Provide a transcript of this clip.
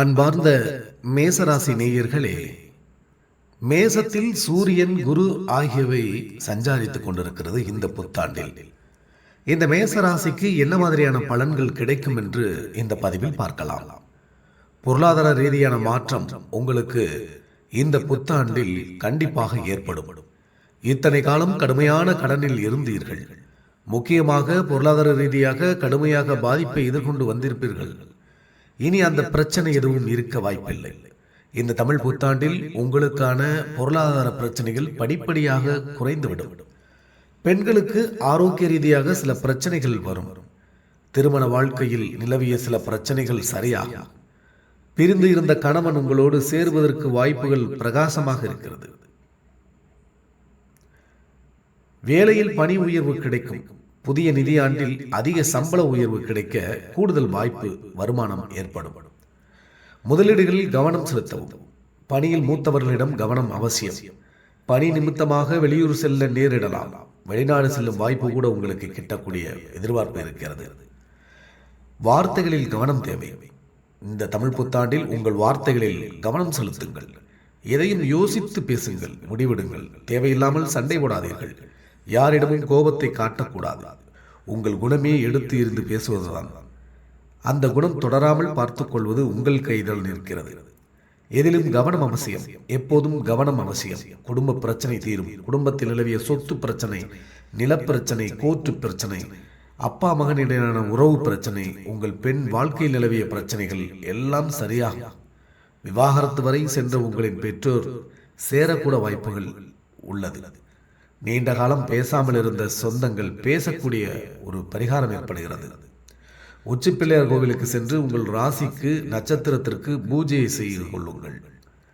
அன்பார்ந்த மேசராசி நேயர்களே மேசத்தில் சூரியன் குரு ஆகியவை சஞ்சாரித்துக் கொண்டிருக்கிறது இந்த புத்தாண்டில். இந்த மேசராசிக்கு என்ன மாதிரியான பலன்கள் கிடைக்கும் என்று இந்த பதிவில் பார்க்கலாம். பொருளாதார ரீதியான மாற்றம் உங்களுக்கு இந்த புத்தாண்டில் கண்டிப்பாக ஏற்படும். இத்தனை காலம் கடுமையான கடனில் இருந்தீர்கள். முக்கியமாக பொருளாதார ரீதியாக கடுமையாக பாதிப்பை எதிர்கொண்டு வந்திருப்பீர்கள். இனி அந்த பிரச்சனை எதுவும் இருக்க வாய்ப்பில்லை. இந்த தமிழ் புத்தாண்டில் உங்களுக்கான பொருளாதார பிரச்சனைகள் படிப்படியாக குறைந்துவிடும். பெண்களுக்கு ஆரோக்கிய ரீதியாக சில பிரச்சனைகள் வரும். திருமண வாழ்க்கையில் நிலவிய சில பிரச்சனைகள் சரியாகும். பிரிந்து இருந்த கணவன் உங்களோடு சேருவதற்கு வாய்ப்புகள் பிரகாசமாக இருக்கிறது. வேலையில் பணி உயர்வு கிடைக்கும். புதிய நிதியாண்டில் அதிக சம்பள உயர்வு கிடைக்க கூடுதல் வாய்ப்பு வருமானம் ஏற்படும். முதலீடுகளில் கவனம் செலுத்தவும். பணியில் மூத்தவர்களிடம் கவனம் அவசியம். பணி நிமித்தமாக வெளியூர் செல்ல நேரிடலாம். வெளிநாடு செல்லும் வாய்ப்பு கூட உங்களுக்கு கிட்டக்கூடிய எதிர்பார்ப்பு இருக்கிறது. வார்த்தைகளில் கவனம் தேவை. இந்த தமிழ் புத்தாண்டில் உங்கள் வார்த்தைகளில் கவனம் செலுத்துங்கள். எதையும் யோசித்து பேசுங்கள் முடிவெடுங்கள். தேவையில்லாமல் சண்டை போடாதீர்கள். யாரிடமும் கோபத்தை காட்டக்கூடாது. உங்கள் குணமே எடுத்து இருந்து பேசுவதுதான். அந்த குணம் தொடராமல் பார்த்துக்கொள்வது உங்கள் கைதல் நிற்கிறது. எதிலும் கவனம் அவசியம் எப்போதும் கவனம் அவசியம். குடும்ப பிரச்சனை தீரும். குடும்பத்தில் நிலவிய சொத்து பிரச்சனை நிலப்பிரச்சனை கோர்ட்டு பிரச்சனை அப்பா மகனிடையிலான உறவு பிரச்சனை உங்கள் பெண் வாழ்க்கையில் நிலவிய பிரச்சனைகள் எல்லாம் சரியாகும். விவாகரத்து வரை சென்ற உங்களின் பெற்றோர் சேரக்கூட வாய்ப்புகள் உள்ளது. நீண்ட காலம் பேசாமல் இருந்த சொந்தங்கள் பேசக்கூடிய ஒரு பரிகாரம் ஏற்படுகிறது. உச்சிப்பிள்ளையார் கோவிலுக்கு சென்று உங்கள் ராசிக்கு நட்சத்திரத்திற்கு பூஜையை செய்து கொள்ளுங்கள்.